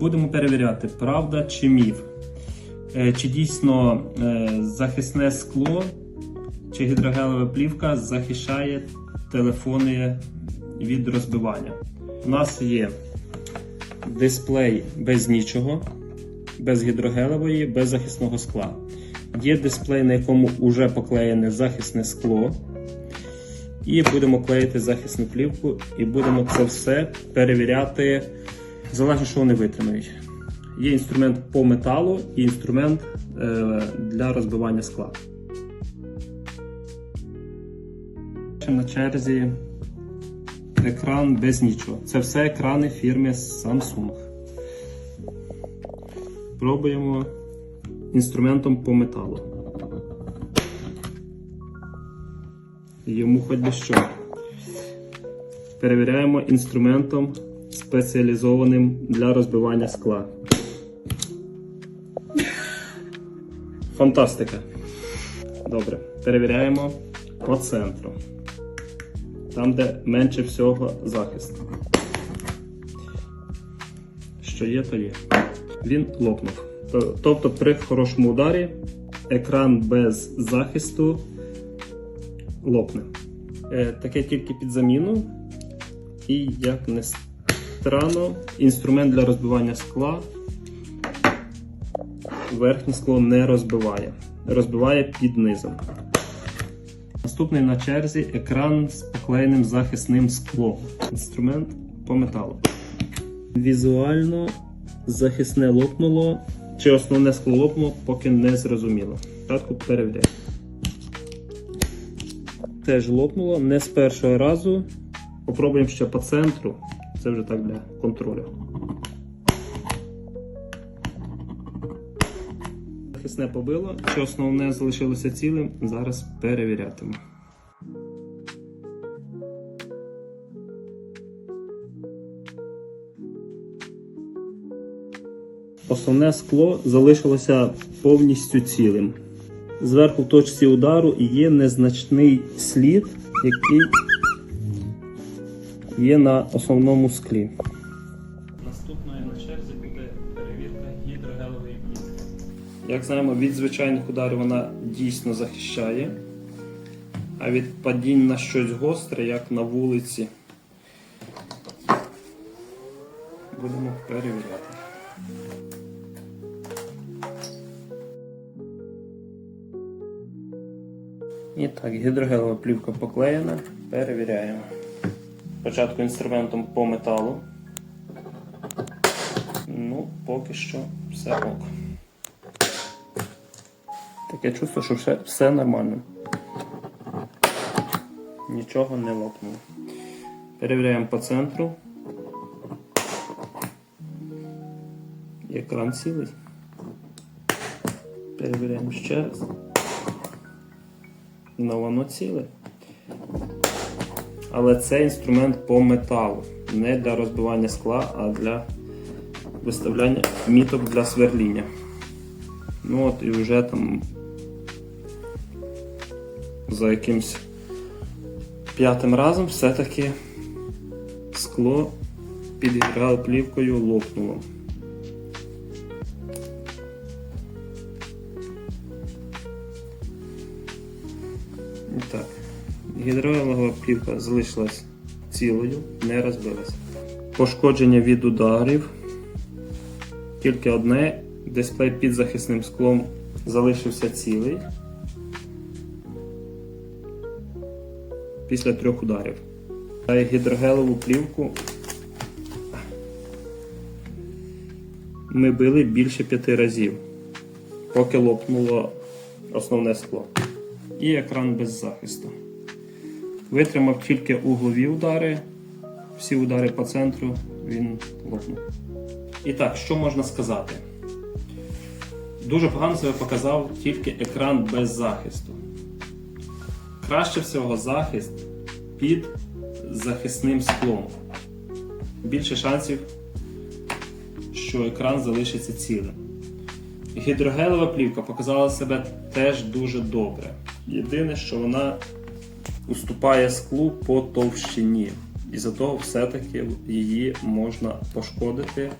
Будемо перевіряти, правда чи міф. Е, Чи дійсно е, захисне скло чи гідрогелева плівка захищає телефони від розбивання. У нас є дисплей без нічого, без гідрогелевої, без захисного скла. Є дисплей, на якому вже поклеєне захисне скло. І будемо клеїти захисну плівку, і будемо це все перевіряти, залежно, що вони витримають. Є інструмент по металу і інструмент е, для розбивання скла. На черзі екран без нічого. Це все екрани фірми Samsung. Пробуємо інструментом по металу. Йому хоч би що. Перевіряємо інструментом спеціалізованим для розбивання скла. Фантастика. Добре. Перевіряємо по центру. Там, де менше всього захисту. Що є, то є. Він лопнув. Тобто при хорошому ударі екран без захисту лопне. Е, таке тільки під заміну. І, як не странно, інструмент для розбивання скла верхнє скло не розбиває. Розбиває під низом. Наступний на черзі екран з поклеєним захисним склом. Інструмент по металу. Візуально захисне лопнуло, чи основне скло лопнуло, поки не зрозуміло. Спочатку перевіряємо. Теж лопнуло не з першого разу. Попробуємо ще по центру. Це вже так для контролю. Захисне побило, що основне залишилося цілим, зараз перевірятиму. Основне скло залишилося повністю цілим. Зверху в точці удару є незначний слід, який є на основному склі. Наступною на черзі буде перевірка гідрогелової плівки. Як знаємо, від звичайних ударів вона дійсно захищає, а від падінь на щось гостре, як на вулиці, будемо перевіряти. І так, гідрогелова плівка поклеєна. Перевіряємо. Спочатку інструментом по металу. Ну, поки що все ок. Таке чувство, що все, все нормально. Нічого не лопнуло. Перевіряємо по центру. Екран цілий. Перевіряємо ще раз. Ну, воно ціле. Але це інструмент по металу. Не для розбивання скла, а для виставляння міток для сверління. Ну от і вже там за якимсь п'ятим разом все-таки скло під гідроплівкою лопнуло. Так, гідроглова плівка залишилась цілою, не розбилась. Пошкодження від ударів. Тільки одне, дисплей під захисним склом залишився цілий. Після трьох ударів. А гідрогелову плівку ми били більше п'яти разів, поки лопнуло основне скло. І екран без захисту. Витримав тільки углові удари, всі удари по центру він лопнув. І так, що можна сказати? Дуже погано себе показав тільки екран без захисту. Краще всього захист під захисним склом. Більше шансів, що екран залишиться цілим. Гідрогелева плівка показала себе теж дуже добре. Єдине, що вона уступає склу по товщині. І за того все-таки її можна пошкодити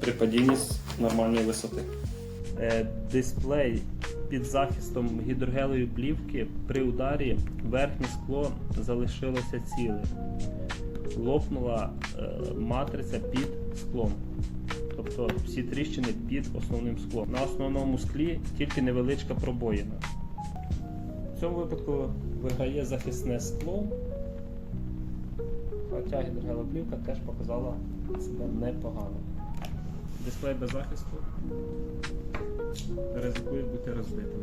при падінні з нормальної висоти. Е, Дисплей під захистом гідрогелевої плівки при ударі верхнє скло залишилося ціле. Лопнула е, матриця під склом. Тобто всі тріщини під основним склом. На основному склі тільки невеличка пробоїна. В цьому випадку виграє захисне скло. Хоча гідроголоблівка теж показала себе непогано. Дисплей без захисту ризикує бути розбитим.